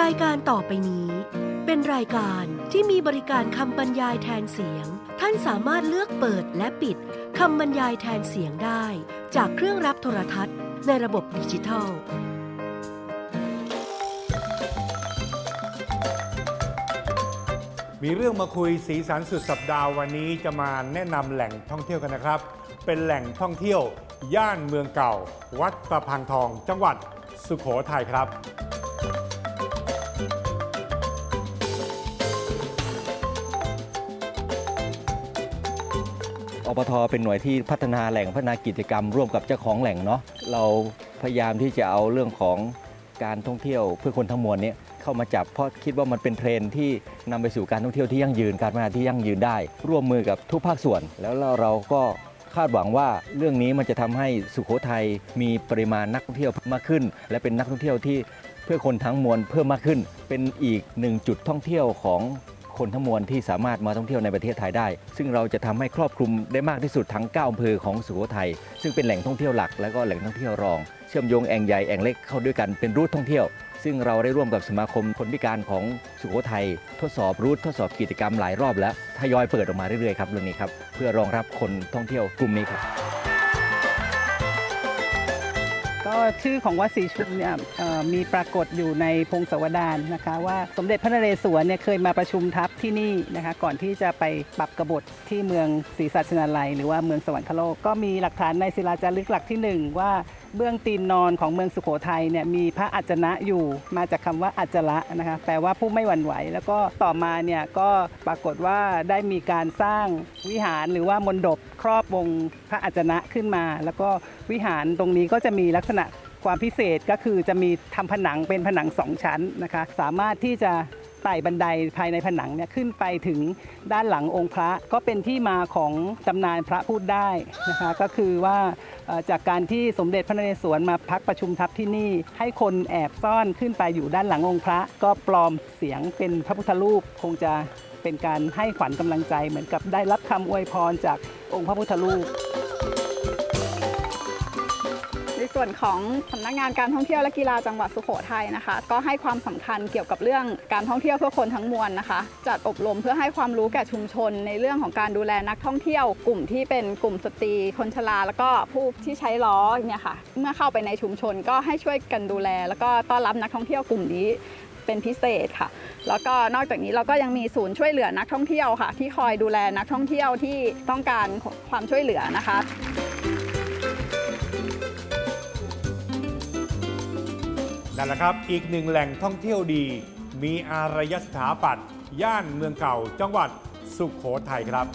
รายการต่อไปนี้ เป็นรายการที่มีบริการคำบรรยายแทนเสียง ท่านสามารถเลือกเปิดและปิดคำบรรยายแทนเสียงได้ จากเครื่องรับโทรทัศน์ในระบบดิจิทัลมีเรื่องมาคุยสีสันสุดสัปดาห์วันนี้จะมาแนะนำแหล่งท่องเที่ยวกันนะครับ เป็นแหล่งท่องเที่ยว ย่านเมืองเก่า วัดตะพังทอง จังหวัดสุโขทัยครับ อปทเป็นหน่วยที่พัฒนาแหล่งพัฒนากิจกรรมร่วมกับเจ้าของแหล่งเนาะเราพยายามที่จะเอาเรื่องของการท่องเที่ยวเพื่อคนทั้งมวลเนี้เข้ามาจับเพราะคิดว่ามันเป็นเทรนที่นำไปสู่การท่องเที่ยวที่ยั่งยืนการพัฒนาที่ยั่งยืนได้ ร่วมมือกับทุกภาคส่วน แล้วเราเราก็คาดหวังว่าเรื่องนี้มันจะทำให้สุโขทัยมีปริมาณนักท่องเที่ยวมากขึ้น และเป็นนักท่องเที่ยวที่เพื่อคนทั้งมวลเพิ่มมากขึ้น เป็นอีกหนึ่งจุดท่องเที่ยวของ คนทั้งมวลที่สามารถมาท่องเที่ยวในประเทศไทยได้ ซึ่งเราจะทำให้ครอบคลุมได้มากที่สุดทั้ง 9อำเภอของสุโขทัยซึ่งเป็นแหล่งท่องเที่ยวหลักและก็แหล่งท่องเที่ยวรอง เชื่อมโยงแอ่งใหญ่แอ่งเล็กเข้าด้วยกันเป็นรูทท่องเที่ยว ซึ่งเราได้ร่วมกับสมาคมคนพิการของสุโขทัยทดสอบรูททดสอบกิจกรรมหลายรอบแล้วทยอยเปิดออกมาเรื่อยๆครับเรื่องนี้ครับเพื่อรองรับคนท่องเที่ยวกลุ่มนี้ครับ ชื่อของวัดศรีชุมเนี่ยมีปรากฏอยู่ในพงศาวดารนะคะ ว่าสมเด็จพระนเรศวรเนี่ยเคยมาประชุมทัพที่นี่นะคะ ก่อนที่จะไปปรับกบฏที่เมืองศรีสัชนาลัย หรือว่าเมืองสวรรคโลกก็มีหลักฐานในศิลาจารึกหลักที่หนึ่งว่า เบื้องตีนนอนของเมืองสุโขทัยเนี่ยมีพระอัจนะอยู่มาจากคำว่าอัจระนะคะแปลว่าผู้ไม่หวั่นไหว แล้วก็ต่อมาเนี่ยก็ปรากฏว่าได้มีการสร้างวิหารหรือว่ามณฑปครอบวงพระอัจนะขึ้นมา แล้วก็วิหารตรงนี้ก็จะมีลักษณะความพิเศษก็คือจะมีทำผนังเป็นผนังสองชั้นนะคะ สามารถที่จะ ไต่บันไดภายในผนังเนี่ยขึ้นไปถึงด้านหลังองค์พระ ก็เป็นที่มาของตำนานพระพูดได้นะคะก็คือว่าจากการที่สมเด็จพระนเรศวรมาพักประชุมทัพที่นี่ ให้คนแอบซ่อนขึ้นไปอยู่ด้านหลังองค์พระ ก็ปลอมเสียงเป็นพระพุทธรูปคงจะเป็นการให้ขวัญกำลังใจเหมือนกับได้รับคำอวยพรจากองค์พระพุทธรูป ส่วนของสำนักงานการท่องเที่ยวและกีฬาจังหวัดสุโขทัยนะคะ ก็ให้ความสำคัญเกี่ยวกับเรื่องการท่องเที่ยวเพื่อคนทั้งมวลนะคะ จัดอบรมเพื่อให้ความรู้แก่ชุมชน ในเรื่องของการดูแลนักท่องเที่ยว กลุ่มที่เป็นกลุ่มสตรีคนชราแล้วก็ผู้ที่ใช้ล้อเนี่ยค่ะ เมื่อเข้าไปในชุมชนก็ให้ช่วยกันดูแล แล้วก็ต้อนรับนักท่องเที่ยวกลุ่มนี้เป็นพิเศษค่ะ แล้วก็นอกจากนี้เราก็ยังมีศูนย์ช่วยเหลือนักท่องเที่ยวค่ะ ที่คอยดูแลนักท่องเที่ยวที่ต้องการความช่วยเหลือนะคะ นั่นแหละครับ อีกหนึ่งแหล่งท่องเที่ยวดี มีอารยสถาปัตย์ย่านเมืองเก่า จังหวัดสุโขทัยครับ